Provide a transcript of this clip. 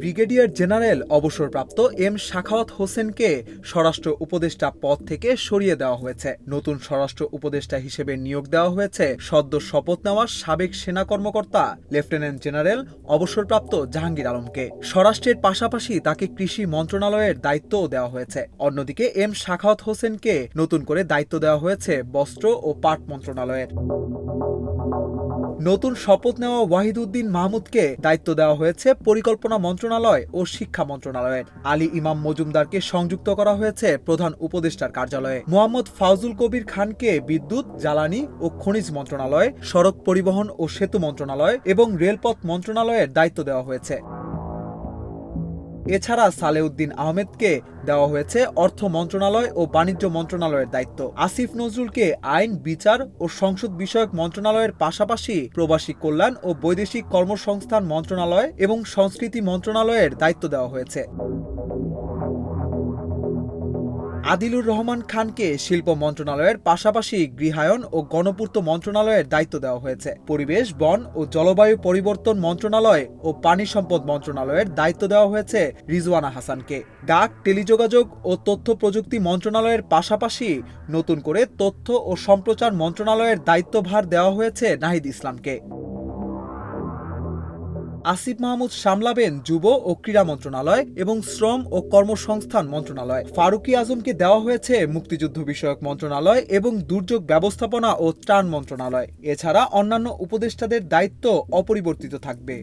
Brigadier general অবসরপ্রাপ্ত M Shakhawat হোসেনকে স্বরাষ্ট্র উপদেষ্টা পদ থেকে সরিয়ে দেওয়া হয়েছে। নতুন স্বরাষ্ট্র উপদেষ্টা হিসেবে নিয়োগ দেওয়া হয়েছে সদ্য শপথ নেওয়া সাবেক সেনা কর্মকর্তা লেফটেন্যান্ট জেনারেল অবসরপ্রাপ্ত জাহাঙ্গীর আলমকে। স্বরাষ্ট্রের পাশাপাশি তাকে কৃষি মন্ত্রণালয়ের দায়িত্বও দেওয়া হয়েছে। অন্যদিকে এম শাখাওয়াত হোসেনকে নতুন করে দায়িত্ব দেওয়া হয়েছে বস্ত্র ও পাট মন্ত্রণালয়ের। নতুন শপথ নেওয়া ওয়াহিদুদ্দিন মাহমুদকে দায়িত্ব দেওয়া হয়েছে পরিকল্পনা মন্ত্রণালয় ও শিক্ষা মন্ত্রণালয়ের। আলী ইমাম মজুমদারকে সংযুক্ত করা হয়েছে প্রধান উপদেষ্টার কার্যালয়ে। মোহাম্মদ ফাউজুল কবির খানকে বিদ্যুৎ, জ্বালানি ও খনিজ মন্ত্রণালয়, সড়ক পরিবহন ও সেতু মন্ত্রণালয় এবং রেলপথ মন্ত্রণালয়ের দায়িত্ব দেওয়া হয়েছে। এছাড়া সালেউদ্দিন আহমেদকে দেওয়া হয়েছে অর্থ মন্ত্রণালয় ও বাণিজ্য মন্ত্রণালয়ের দায়িত্ব। আসিফ নজরুলকে আইন, বিচার ও সংসদ বিষয়ক মন্ত্রণালয়ের পাশাপাশি প্রবাসী কল্যাণ ও বৈদেশিক কর্মসংস্থান মন্ত্রণালয় এবং সংস্কৃতি মন্ত্রণালয়ের দায়িত্ব দেওয়া হয়েছে। আদিলুর রহমান খানকে শিল্প মন্ত্রণালয়ের পাশাপাশি গৃহায়ন ও গণপূর্ত মন্ত্রণালয়ের দায়িত্ব দেওয়া হয়েছে। পরিবেশ, বন ও জলবায়ু পরিবর্তন মন্ত্রণালয় ও পানি সম্পদ মন্ত্রণালয়ের দায়িত্ব দেওয়া হয়েছে রিজওয়ানা হাসানকে। ডাক, টেলিযোগাযোগ ও তথ্য প্রযুক্তি মন্ত্রণালয়ের পাশাপাশি নতুন করে তথ্য ও সম্প্রচার মন্ত্রণালয়ের দায়িত্বভার দেওয়া হয়েছে নাহিদ ইসলামকে। আসিফ মাহমুদ সামলাবেন যুব ও ক্রীড়া মন্ত্রণালয় এবং শ্রম ও কর্মসংস্থান মন্ত্রণালয়। ফারুকি আজমকে দেওয়া হয়েছে মুক্তিযুদ্ধ বিষয়ক মন্ত্রণালয় এবং দুর্যোগ ব্যবস্থাপনা ও ত্রাণ মন্ত্রণালয়। এছাড়া অন্যান্য উপদেষ্টাদের দায়িত্ব অপরিবর্তিত থাকবে।